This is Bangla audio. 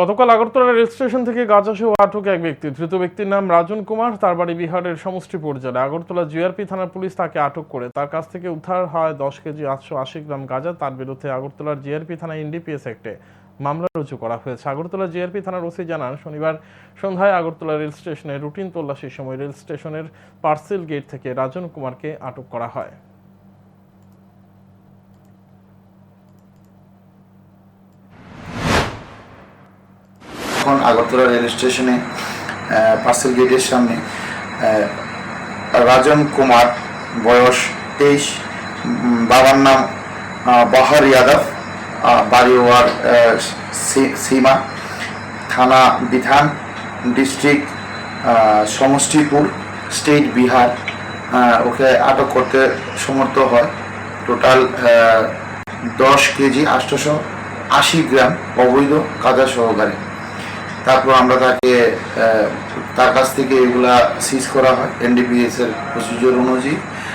গতকাল আগরতলা রেল স্টেশন থেকে গাঁজাসহ আটক এক ব্যক্তি। ধৃত ব্যক্তির নাম রাজন কুমার, তার বাড়ি বিহারের সমষ্টিপুর জেলা আগরতলা জিআরপি থানার পুলিশ তাকে আটক করে। তার কাছ থেকে উদ্ধার হয় দশ কেজি আটশো আশি গ্রাম গাঁজা। তার বিরুদ্ধে আগরতলার জিআরপি থানায় এনডিপিএস একটে মামলা রুজু করা হয়েছে। আগরতলা জিআরপি থানার ওসি জানান, শনিবার সন্ধ্যায় আগরতলা রেল স্টেশনে রুটিন তল্লাশির সময় রেল স্টেশনের পার্সেল গেট থেকে রাজন কুমারকে আটক করা হয়। এখন আগরতলা রেল স্টেশনে পার্সেল গেটের সামনে রাজন কুমার বয়স তেইশ বাবার নাম বাহার যাদব আহ, বাড়ি ওয়ার সীমা থানা বিধান ডিস্ট্রিক্ট সমষ্টিপুর স্টেট বিহার ওকে আটক করতে সমর্থ হয়। টোটাল দশ কেজি আটশোশো আশি গ্রাম অবৈধ কাজা সহকারে। তারপর আমরা তাকে তার কাছ থেকে এগুলা সিজ করা হয় এনডিপিএস এর প্রসিজিওর অনুযায়ী।